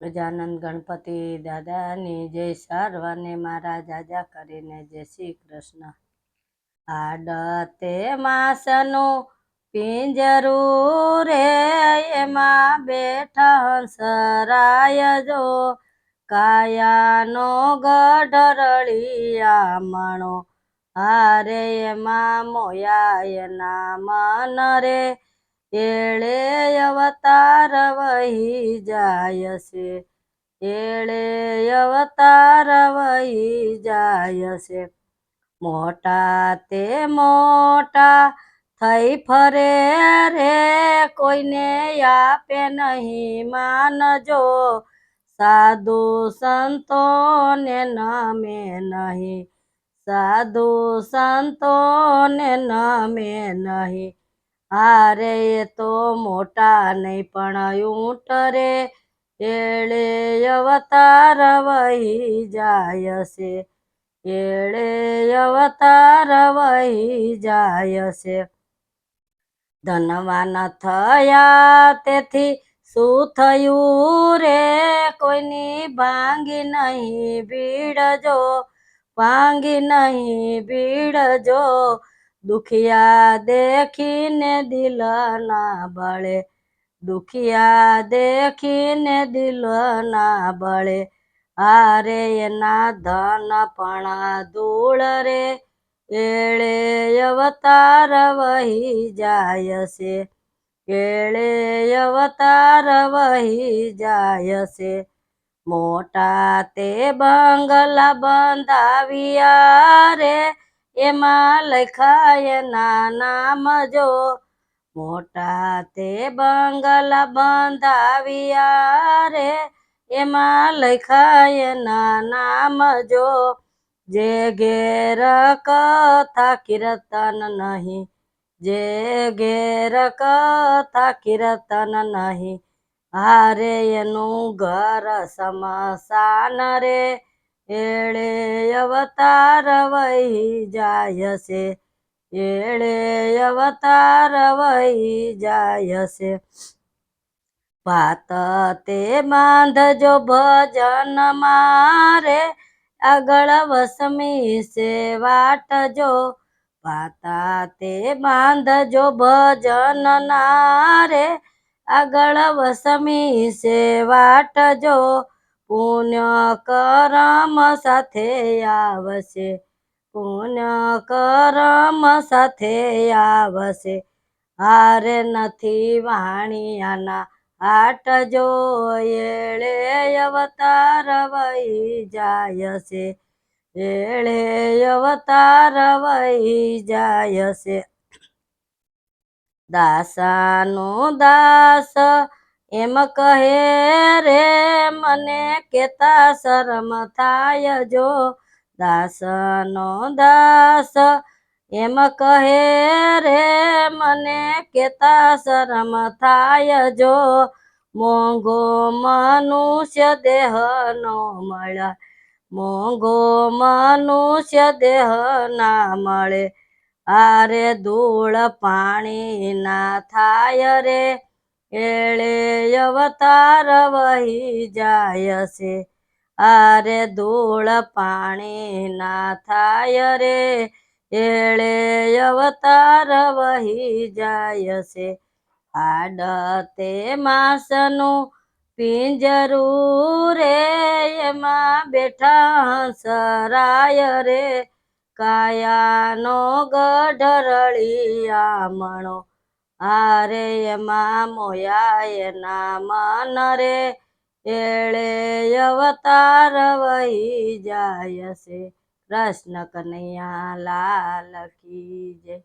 ગજાનંદ ગણપતિ દાદાની જય સર્વને મારા જાજા કરીને જય શ્રી કૃષ્ણ. આડતે માસનું પિંજરું રે, એમાં બેઠા સરાય જો. કાયાનો ગઢરળિયા મણો, હારે એમાં મોયા એના મન રે. એળે અવતાર વહી જાય છે. એળે અવતાર વહી જાય છે. મોટા તે મોટા થઈ ફરે રે, કોઈને આપે નહીં માનજો. સાધુ સંતોને નમે નહીં, સાધુ સંતોને નમે નહીં. હારે એ તો મોટા નહીં, પણ ઊંટ રે એળે અવતાર વહી જાય છે. એળે અવતાર વહી જાય છે. ધનવાન થયા તેથી શું થયું રે? કોઈની ભાંગી નહીં, ભીડજો, ભાંગી નહીં, ભીડજો. દુખિયા દેખીને દિલ ના બળે, દુખિયા દેખીને દિલ ના બળે આરે એના ધન પણ ધૂળ રે, એળે અવતાર વહી જાય છે, એળે અવતાર વહી જાય છે, મોટા તે બંગલા બંધાવ્યા રે એમાં લખાય નામ જો મોટા તે બંગલા બંધાવ્યા રે. એમાં લખાય નામ જો જે ઘેર કથા કીર્તન નહીં. જે ઘેર કથા કીર્તન નહીં. હારે એનું ઘર સમસાન રે. એળે અવતાર વહી જાય છે. એળે અવતાર વહી જાય છે. પાત તે બાંધજો ભજન મારે. આગળ વસમી છે, વાટજો. પાતા તે બાંધજો ભજન નારે આગળ વસમી છે, વાટજો. પુણ્ય કરમ સાથે આવશે, પુણ્ય કરમ સાથે આવશે. હારે નથી વાણિયાના આટ જો એળે અવતાર વહી જાય છે એળે અવતાર વહી જાય છે દાસાનો દાસ એમ કહે રે, મને કેતા શરમ થાય જો. દાસનો દાસ, એમ કહે રે, મને કેતા શરમ થાય જો. મોંઘો મનુષ્ય દેહ નો મળે, મોંઘો મનુષ્ય દેહ ના મળે. આરે ધૂળ પાણી ના થાય રે, એળે અવતાર વહી જાય છે. આરે ધૂળ પાણી ના થાય રે. એળે અવતાર વહી જાય છે. આડતે માસનું પિંજરું રે. એમાં બેઠા સરાય રે. કાયાનો ગઢરળિયા મણો એમાં મોયાય ના મન રે. એળે અવતાર વહી જાય છે. કૃષ્ણ કનૈયા લાલ કી જય.